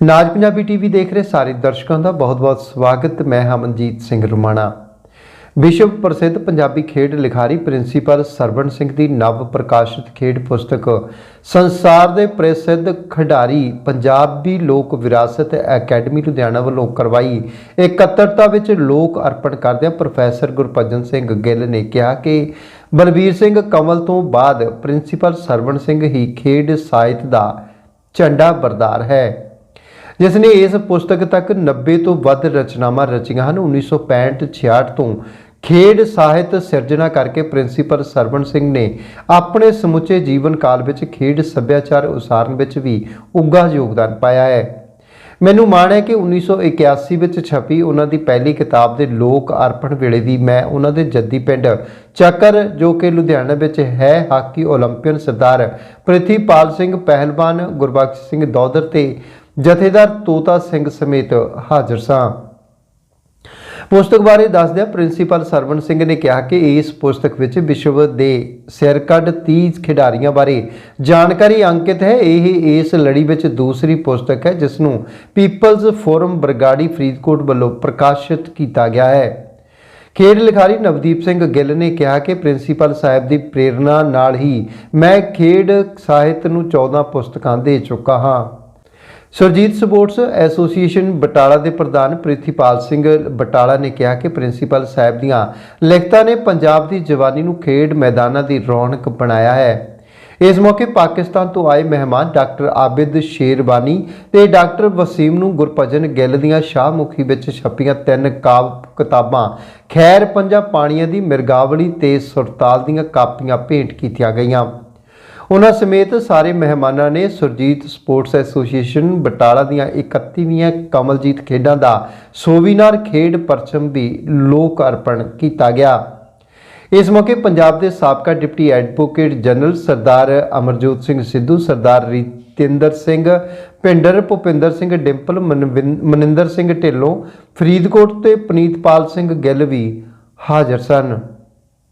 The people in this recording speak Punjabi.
ਨਾਜ ਪੰਜਾਬੀ ਟੀਵੀ ਦੇਖ ਰਹੇ ਸਾਰੇ ਦਰਸ਼ਕਾਂ ਦਾ ਬਹੁਤ-ਬਹੁਤ ਸਵਾਗਤ। ਮੈਂ ਹਮਨਜੀਤ ਸਿੰਘ ਰੁਮਾਣਾ। ਵਿਸ਼ਵ ਪ੍ਰਸਿੱਧ ਪੰਜਾਬੀ ਖੇਡ ਲਿਖਾਰੀ ਪ੍ਰਿੰਸੀਪਲ ਸਰਵਣ ਸਿੰਘ ਦੀ ਨਵ ਪ੍ਰਕਾਸ਼ਿਤ ਖੇਡ ਪੁਸਤਕ ਸੰਸਾਰ ਦੇ ਪ੍ਰਸਿੱਧ ਖਿਡਾਰੀ ਪੰਜਾਬੀ ਲੋਕ ਵਿਰਾਸਤ ਅਕੈਡਮੀ ਲੁਧਿਆਣਾ ਵੱਲੋਂ ਕਰਵਾਈ। ਇਕੱਤਰਤਾ ਵਿੱਚ ਲੋਕ ਅਰਪਣ ਕਰਦਿਆਂ ਪ੍ਰੋਫੈਸਰ ਗੁਰਪਜਨ ਸਿੰਘ ਗਿੱਲ ਨੇ ਕਿਹਾ ਕਿ ਬਲਬੀਰ ਸਿੰਘ ਕਮਲ ਤੋਂ ਬਾਅਦ ਪ੍ਰਿੰਸੀਪਲ ਸਰਵਣ ਸਿੰਘ ਹੀ ਖੇਡ ਸਾਹਿਤ ਦਾ ਝੰਡਾ ਬਰਦਾਰ ਹੈ। ਜਿਸ ਨੇ ਇਸ ਪੁਸਤਕ ਤੱਕ 90 ਤੋਂ ਵੱਧ ਰਚਨਾਵਾਂ ਰਚੀਆਂ ਹਨ 1965-66 ਤੋਂ ਖੇਡ ਸਾਹਿਤ ਸਿਰਜਣਾ ਕਰਕੇ ਪ੍ਰਿੰਸੀਪਲ ਸਰਵਣ ਸਿੰਘ ਨੇ ਆਪਣੇ ਸਮੁੱਚੇ ਜੀਵਨ ਕਾਲ ਵਿੱਚ ਖੇਡ ਸੱਭਿਆਚਾਰ ਉਸਾਰਨ ਵਿੱਚ ਵੀ ਉੱਘਾ ਯੋਗਦਾਨ ਪਾਇਆ ਹੈ। ਮੈਨੂੰ ਮਾਣ ਹੈ ਕਿ 1981 ਵਿੱਚ ਛਪੀ ਉਹਨਾਂ ਦੀ ਪਹਿਲੀ ਕਿਤਾਬ ਦੇ ਲੋਕ ਅਰਪਣ ਵੇਲੇ ਵੀ ਮੈਂ ਉਹਨਾਂ ਦੇ ਜੱਦੀ ਪਿੰਡ ਚੱਕਰ, ਜੋ ਕਿ ਲੁਧਿਆਣਾ ਵਿੱਚ ਹੈ, ਹਾਕੀ ਓਲੰਪੀਅਨ ਸਰਦਾਰ ਪ੍ਰਿਥੀਪਾਲ ਸਿੰਘ ਪਹਿਲਵਾਨ ਗੁਰਬਖਸ਼ ਸਿੰਘ ਦੌਦਰ ਤੇ ਜਥੇਦਾਰ ਤੋਤਾ ਸਿੰਘ ਸਮੇਤ ਹਾਜ਼ਰ ਸਾਂ। ਪੁਸਤਕ ਬਾਰੇ ਦੱਸਦਿਆਂ ਪ੍ਰਿੰਸੀਪਲ ਸਰਵਣ ਸਿੰਘ ਨੇ ਕਿਹਾ ਕਿ ਇਸ ਪੁਸਤਕ ਵਿੱਚ ਵਿਸ਼ਵ ਦੇ ਸਿਰਕੱਢ 30 ਖਿਡਾਰੀਆਂ ਬਾਰੇ ਜਾਣਕਾਰੀ ਅੰਕਿਤ ਹੈ। ਇਹ ਇਸ ਲੜੀ ਵਿੱਚ ਦੂਸਰੀ ਪੁਸਤਕ ਹੈ, ਜਿਸ ਨੂੰ ਪੀਪਲਜ਼ ਫੋਰਮ ਬਰਗਾੜੀ ਫਰੀਦਕੋਟ ਵੱਲੋਂ ਪ੍ਰਕਾਸ਼ਿਤ ਕੀਤਾ ਗਿਆ ਹੈ। ਖੇਡ ਲਿਖਾਰੀ ਨਵਦੀਪ ਸਿੰਘ ਗਿੱਲ ਨੇ ਕਿਹਾ ਕਿ ਪ੍ਰਿੰਸੀਪਲ ਸਾਹਿਬ ਦੀ ਪ੍ਰੇਰਣਾ ਨਾਲ ਹੀ ਮੈਂ ਖੇਡ ਸਾਹਿਤ ਨੂੰ 14 ਪੁਸਤਕਾਂ ਦੇ ਚੁੱਕਾ ਹਾਂ। ਸੁਰਜੀਤ ਸਪੋਰਟਸ ਐਸੋਸੀਏਸ਼ਨ ਬਟਾਲਾ ਦੇ ਪ੍ਰਧਾਨ ਪ੍ਰਿਥੀਪਾਲ ਸਿੰਘ ਬਟਾਲਾ ਨੇ ਕਿਹਾ ਕਿ ਪ੍ਰਿੰਸੀਪਲ ਸਾਹਿਬ ਦੀਆਂ ਲਿਖਤਾਂ ਨੇ ਪੰਜਾਬ ਦੀ ਜਵਾਨੀ ਨੂੰ ਖੇਡ ਮੈਦਾਨਾਂ ਦੀ ਰੌਣਕ ਬਣਾਇਆ ਹੈ। ਇਸ ਮੌਕੇ ਪਾਕਿਸਤਾਨ ਤੋਂ ਆਏ ਮਹਿਮਾਨ ਡਾਕਟਰ ਆਬਿਦ ਸ਼ੇਰਬਾਨੀ ਤੇ ਡਾਕਟਰ ਵਸੀਮ ਨੂੰ ਗੁਰਪਜਨ ਗਿੱਲ ਦੀਆਂ ਸ਼ਾਹਮੁਖੀ ਵਿੱਚ ਛਪੀਆਂ ਤਿੰਨ ਕਾਵ ਕਿਤਾਬਾਂ, ਖੈਰ ਪੰਜਾ ਪਾਣੀਆਂ ਦੀ ਮਿਰਗਾਵਲੀ ਤੇ ਸੁਰਤਾਲ ਦੀਆਂ ਕਾਪੀਆਂ ਭੇਂਟ ਕੀਤੀਆਂ ਗਈਆਂ। ਉਹਨਾਂ ਸਮੇਤ ਸਾਰੇ ਮਹਿਮਾਨਾਂ ਨੇ ਸੁਰਜੀਤ ਸਪੋਰਟਸ ਐਸੋਸੀਏਸ਼ਨ ਬਟਾਲਾ ਦੀਆਂ 31ਵੀਆਂ ਕਮਲਜੀਤ ਖੇਡਾਂ ਦਾ ਸੋਵੀਨਾਰ ਖੇਡ ਪਰਚਮ ਵੀ ਲੋਕ ਅਰਪਣ ਕੀਤਾ ਗਿਆ। ਇਸ ਮੌਕੇ ਪੰਜਾਬ ਦੇ ਸਾਬਕਾ deputy advocate general Sardar Amarjot Singh Sidhu, Sardar Ritinder Singh, Pindar Bhupinder Singh Dimple, ਮਨਵਿੰ- Maninder Singh Dhillon, Faridkot ਤੇ ਪਨੀਤਪਾਲ ਸਿੰਘ ਗਿੱਲ ਵੀ ਹਾਜ਼ਰ ਸਨ।